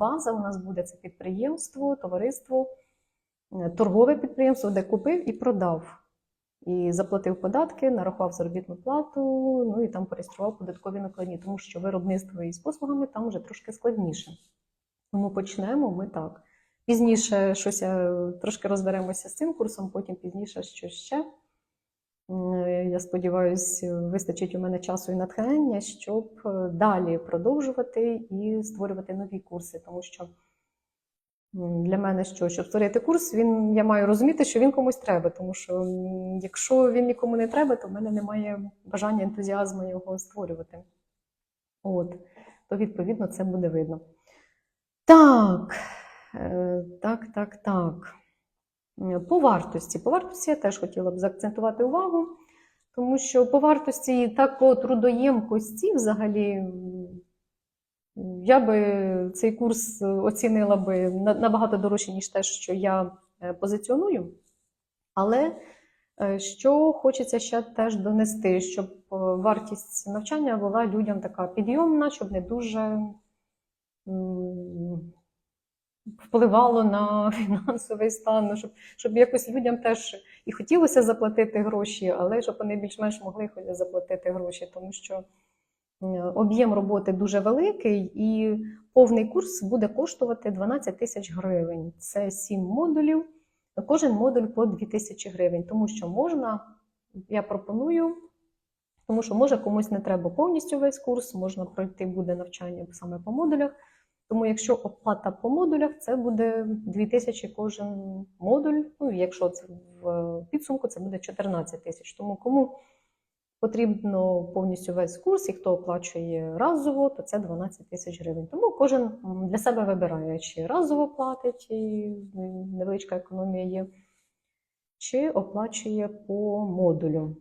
база у нас буде це підприємство, товариство, е, торгове підприємство, де купив і продав. І заплатив податки, нарахував заробітну плату, ну і там пореєстрував податкові накладні, тому що виробництво із послугами там вже трошки складніше. Тому почнемо ми так. Пізніше щось е, трошки розберемося з цим курсом, потім пізніше щось ще. Е, Я сподіваюся, вистачить у мене часу і натхнення, щоб е, далі продовжувати і створювати нові курси, тому що для мене що, щоб створити курс, він я маю розуміти, що він комусь треба, тому що якщо він нікому не треба, то в мене немає бажання ентузіазму його створювати. От, то відповідно це буде видно. Так, е, так, так, так. Е, По вартості. По вартості я теж хотіла б заакцентувати увагу, тому що по вартості так по трудоємкості взагалі я би цей курс оцінила би набагато дорожче, ніж те, що я е, позиціоную. Але е, що хочеться ще теж донести, щоб е, вартість навчання була людям така підйомна, щоб не дуже впливало на фінансовий стан, ну, щоб, щоб якось людям теж і хотілося заплатити гроші, але щоб вони більш-менш могли заплатити гроші, тому що об'єм роботи дуже великий, і повний курс буде коштувати 12 тисяч гривень. Це 7 модулів, кожен модуль по 2 тисячі гривень, тому що можна, я пропоную. Тому що може комусь не треба повністю весь курс, можна пройти буде навчання саме по модулях. Тому якщо оплата по модулях, це буде 2000 кожен модуль. Ну, якщо це в підсумку, це буде 14 тисяч. Тому кому потрібно повністю весь курс, і хто оплачує разово, то це 12 тисяч гривень. Тому кожен для себе вибирає, чи разово платить, і невеличка економія є, чи оплачує по модулю.